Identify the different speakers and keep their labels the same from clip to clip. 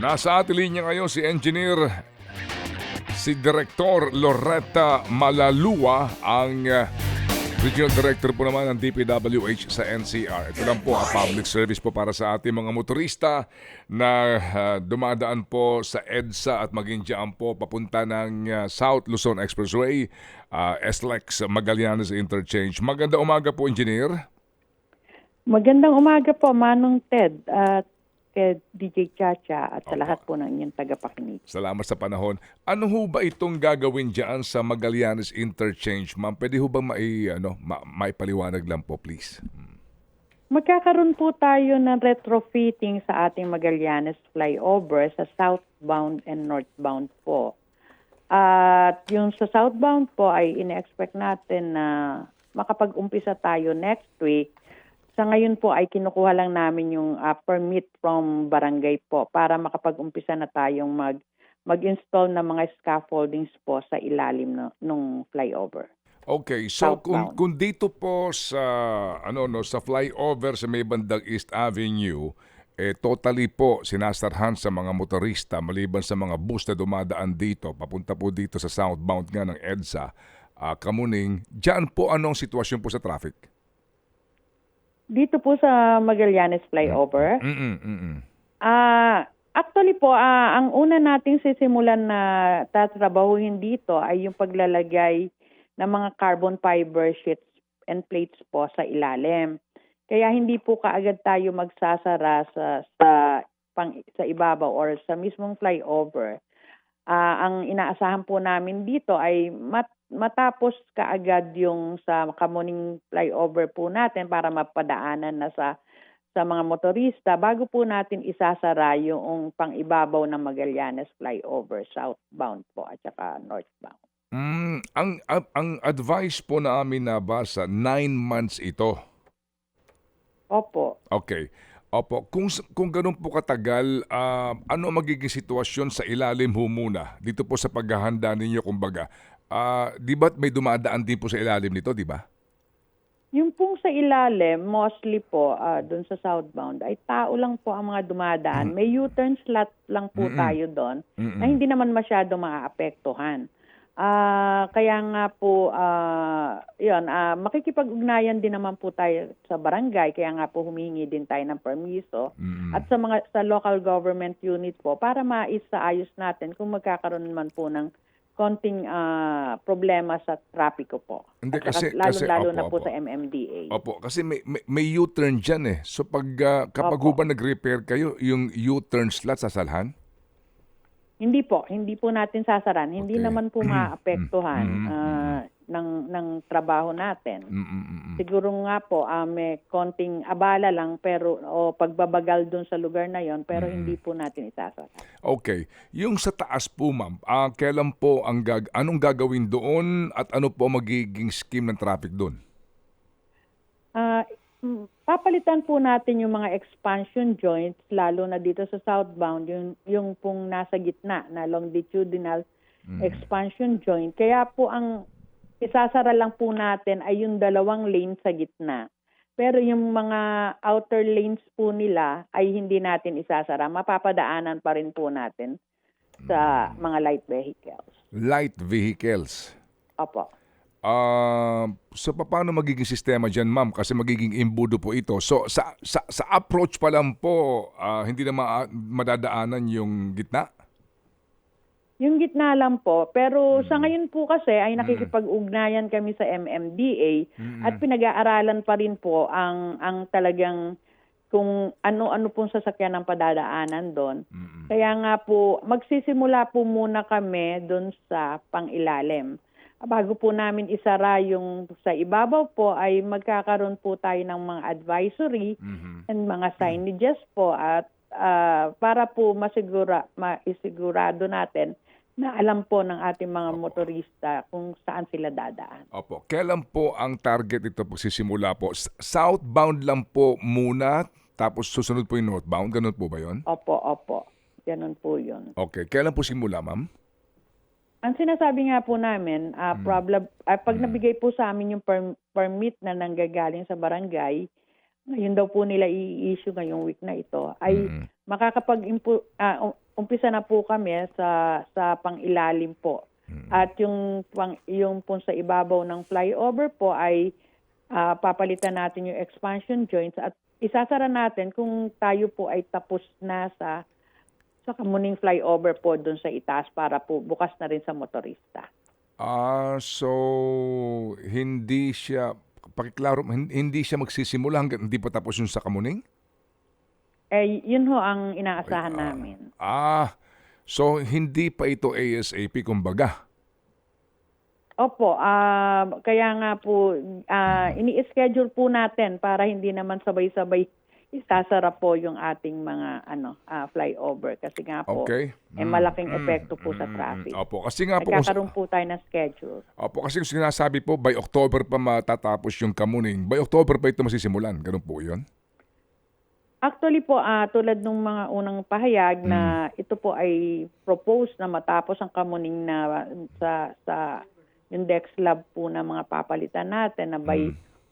Speaker 1: Nasa ating linya ngayon si Engineer, si Director Loretta Malalua, ang uh, Regional Director po naman ng DPWH sa NCR. Ito lang po ang public service po para sa ating mga motorista na uh, dumadaan po sa EDSA at maging dyan po papunta ng uh, South Luzon Expressway, uh, SLEX Magallanes Interchange. Maganda umaga po, Engineer.
Speaker 2: Magandang umaga po, Manong Ted at kay DJ Chacha at sa lahat po ng inyong tagapakinig.
Speaker 1: Salamat sa panahon. Ano ho ba itong gagawin dyan sa Magallanes Interchange, ma'am? Pwede ho ba mai, ano, ma, maipaliwanag lang po, please?
Speaker 2: Magkakaroon po tayo ng retrofitting sa ating Magallanes flyover sa southbound and northbound po. At yung sa southbound po ay ine-expect natin na makapag-umpisa tayo next week sa ngayon po ay kinukuha lang namin yung uh, permit from barangay po para makapag-umpisa na tayong mag mag-install ng mga scaffoldings po sa ilalim no, nung flyover.
Speaker 1: Okay, so kung, kung dito po sa ano no sa flyover sa may bandang East Avenue eh totally po sinasarhan sa mga motorista maliban sa mga bus na dumadaan dito. Papunta po dito sa southbound nga ng EDSA ah, Kamuning. Diyan po anong sitwasyon po sa traffic
Speaker 2: Dito po sa Magallanes flyover,
Speaker 1: Mm mm
Speaker 2: Ah, actually po, ah, ang una nating sisimulan na tatrabahuhin dito ay yung paglalagay ng mga carbon fiber sheets and plates po sa ilalim. Kaya hindi po kaagad tayo magsasara sa sa pang sa ibabaw or sa mismong flyover. Ah, ang inaasahan po namin dito ay mat, matapos kaagad yung sa Kamuning flyover po natin para mapadaanan na sa sa mga motorista bago po natin isasara yung pang-ibabaw ng Magallanes flyover southbound po at saka northbound.
Speaker 1: Mm, ang, ang ang advice po namin nabasa, nine months ito.
Speaker 2: Opo.
Speaker 1: Okay. Opo, kung kung ganun po katagal, ah, ano magiging sitwasyon sa ilalim ho muna dito po sa paghahanda ninyo kumbaga? Ah, 'di ba may dumadaan din po sa ilalim nito, 'di ba?
Speaker 2: Yung pong sa ilalim, mostly po ah, doon sa southbound, ay tao lang po ang mga dumadaan. May U-turn slot lang po
Speaker 1: Mm-mm.
Speaker 2: tayo doon
Speaker 1: Mm-mm.
Speaker 2: na hindi naman masyado maaapektuhan. Ah, kaya nga po, ah, yun, ah, makikipag-ugnayan din naman po tayo sa barangay, kaya nga po humingi din tayo ng permiso.
Speaker 1: Mm-mm.
Speaker 2: at sa mga sa local government unit po para maisaayos natin kung magkakaroon man po ng konting ah, problema sa trapiko po.
Speaker 1: Hindi,
Speaker 2: At
Speaker 1: kasi-
Speaker 2: lalo
Speaker 1: kasi-
Speaker 2: lalo
Speaker 1: opo,
Speaker 2: na po
Speaker 1: opo.
Speaker 2: sa MMDA.
Speaker 1: Opo, kasi may may, may U-turn diyan eh. So pag ah, kapag ho ba nag-repair kayo, yung U-turn slot sasalhan?
Speaker 2: Hindi po, hindi po natin sasaran. Hindi
Speaker 1: Okay.
Speaker 2: naman po maapektuhan
Speaker 1: Mm, mm,
Speaker 2: ah, ng ng trabaho natin.
Speaker 1: Mm-mm-mm.
Speaker 2: Siguro nga po ah, may konting abala lang pero o pagbabagal doon sa lugar na yon pero
Speaker 1: Mm.
Speaker 2: hindi po natin isasara.
Speaker 1: Okay. Yung sa taas po, ma'am, ah, kailan po ang gag anong gagawin doon at ano po magiging scheme ng traffic doon?
Speaker 2: Ah, mm, papalitan po natin yung mga expansion joints lalo na dito sa southbound yung yung pong nasa gitna na longitudinal expansion joint. Kaya po ang isasara lang po natin ay yung dalawang lane sa gitna. Pero yung mga outer lanes po nila ay hindi natin isasara. Mapapadaanan pa rin po natin sa mga light vehicles.
Speaker 1: Light vehicles.
Speaker 2: Opo.
Speaker 1: Ah, so paano magiging sistema diyan, ma'am? Kasi magiging imbudo po ito. So sa sa, sa approach pa lang po, ah, hindi na ma- madadaanan yung gitna.
Speaker 2: Yung gitna lang po. Pero sa ngayon po kasi ay nakikipag-ugnayan kami sa MMDA at pinag-aaralan pa rin po ang ang talagang kung ano-ano pong sasakyan ang padadaanan doon. Kaya nga po, magsisimula po muna kami doon sa pangilalim. Bago po namin isara yung sa ibabaw po ay magkakaroon po tayo ng mga advisory and mga signages po at ah, para po masigura maisigurado natin na alam po ng ating mga motorista kung saan sila dadaan.
Speaker 1: Opo. Kailan po ang target ito po? S- Southbound lang po muna, tapos susunod po yung northbound. Ganun po ba yon?
Speaker 2: Opo, opo. Ganun po yun.
Speaker 1: Okay. Kailan po simula, ma'am?
Speaker 2: Ang sinasabi nga po namin, ah, problem, ah, pag nabigay po sa amin yung perm- permit na nanggagaling sa barangay, ngayon daw po nila i-issue ngayong week na ito, ay
Speaker 1: Mm.
Speaker 2: makakapag-impo- ah, umpisa na po kami sa sa pangilalim po. At yung pang yung po sa ibabaw ng flyover po ay ah, papalitan natin yung expansion joints at isasara natin kung tayo po ay tapos na sa sa kamuning flyover po doon sa itaas para po bukas na rin sa motorista.
Speaker 1: Ah, so hindi siya pakiklaro hin- hindi siya magsisimula hanggang hindi pa tapos yung sa Kamuning?
Speaker 2: Eh, yun ho ang inaasahan namin.
Speaker 1: Ah, so hindi pa ito ASAP kumbaga.
Speaker 2: Opo, ah, kaya nga po, ah, ini-schedule po natin para hindi naman sabay-sabay isasara po yung ating mga ano ah, flyover kasi nga po
Speaker 1: Okay.
Speaker 2: eh, malaking epekto po sa traffic.
Speaker 1: Opo, kasi nga po
Speaker 2: Nagkakaroon po tayo ng schedule.
Speaker 1: Opo, kasi yung sinasabi po by October pa matatapos yung Kamuning. By October pa ito masisimulan. Ganun po 'yon.
Speaker 2: Actually po, ah, tulad ng mga unang pahayag na ito po ay proposed na matapos ang kamuning na sa sa yung Dex Lab po na mga papalitan natin na by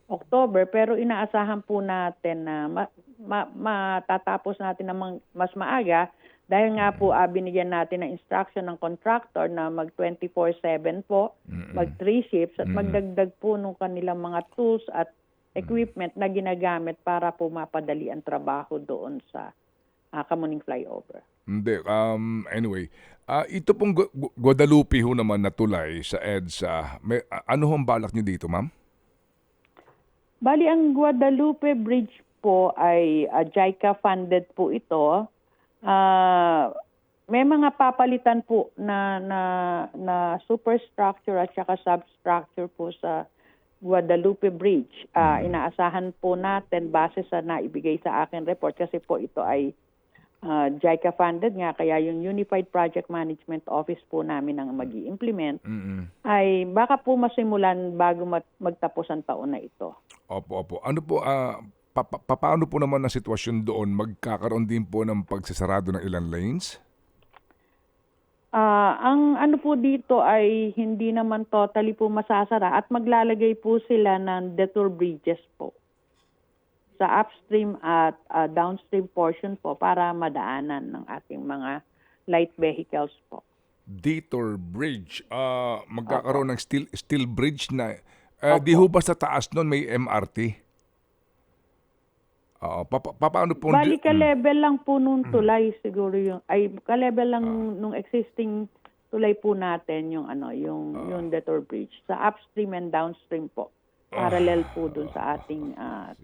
Speaker 2: October pero inaasahan po natin na ma, ma- matatapos natin na mang- mas maaga dahil nga po ah, binigyan natin ng instruction ng contractor na mag 24/7 po, mag three shifts at magdagdag po nung kanilang mga tools at equipment na ginagamit para po mapadali ang trabaho doon sa ah, Kamuning Flyover.
Speaker 1: Hindi. Um, anyway, ah, ito pong Gu- Gu- Guadalupe ho naman na tulay sa EDSA. May, ah, ano hong balak niyo dito, ma'am?
Speaker 2: Bali, ang Guadalupe Bridge po ay uh, JICA funded po ito. Ah, may mga papalitan po na na na superstructure at saka substructure po sa Guadalupe Bridge. Ah, inaasahan po natin base sa naibigay sa akin report kasi po ito ay ah, JICA funded nga kaya yung Unified Project Management Office po namin ang mag implement
Speaker 1: Mm-mm.
Speaker 2: ay baka po masimulan bago mat- magtapos ang taon na ito.
Speaker 1: Opo, opo. Ano po, ah, pa- pa- paano po naman ang sitwasyon doon? Magkakaroon din po ng pagsasarado ng ilang lanes?
Speaker 2: Ah, ang ano po dito ay hindi naman totally po masasara at maglalagay po sila ng detour bridges po sa upstream at ah, downstream portion po para madaanan ng ating mga light vehicles po.
Speaker 1: Detour Bridge. Ah, magkakaroon ng steel steel bridge na eh, di ho ba sa taas noon may MRT? Oo, pa, pa, paano po
Speaker 2: Bali
Speaker 1: di-
Speaker 2: ka level lang po nung tulay siguro yung ay ka level lang nung existing tulay po natin yung ano yung yung detour bridge sa upstream and downstream po. Parallel po dun sa ating ah,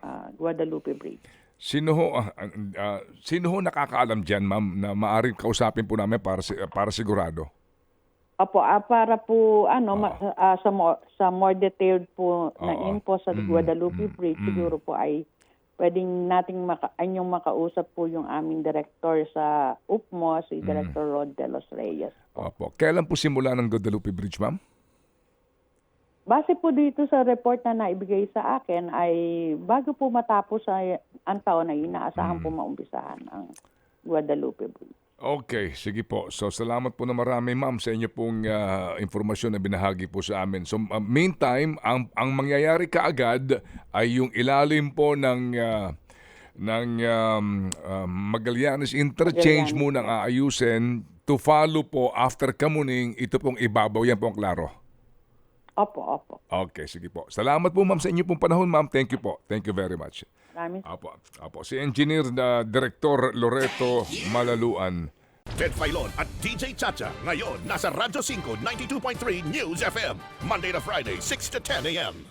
Speaker 2: ah, Guadalupe Bridge.
Speaker 1: Sino ho, ah, ah, sino ho nakakaalam diyan, ma'am, na maaring kausapin po namin para si- para sigurado?
Speaker 2: Opo, ah, para po ano ma- ah, sa more, sa more detailed po na
Speaker 1: Oo.
Speaker 2: info sa Guadalupe Bridge siguro po ay pwedeng nating maka, anyong makausap po yung aming director sa UPMO, si Director Rod De Los Reyes.
Speaker 1: Opo. Kailan po simula ng Guadalupe Bridge, ma'am?
Speaker 2: Base po dito sa report na naibigay sa akin ay bago po matapos ay, ang taon ay inaasahan po maumpisahan ang Guadalupe Bridge.
Speaker 1: Okay, sige po. So salamat po na marami ma'am sa inyo pong ah, informasyon na binahagi po sa amin. So ah, meantime, ang ang mangyayari kaagad ay yung ilalim po ng ah, ng um, ah, Magallanes Interchange
Speaker 2: Magallanes,
Speaker 1: muna ang aayusin to follow po after Kamuning ito pong ibabaw yan po ang klaro.
Speaker 2: Opo, opo.
Speaker 1: Okay, sige po. Salamat po ma'am sa inyo pong panahon ma'am. Thank you po. Thank you very much.
Speaker 2: Maraming
Speaker 1: Apo, apo. Si Engineer na Director Loreto Malaluan.
Speaker 3: Ted Filon at DJ Chacha. Ngayon, nasa Radyo 5, 92.3 News FM. Monday to Friday, 6 to 10 a.m.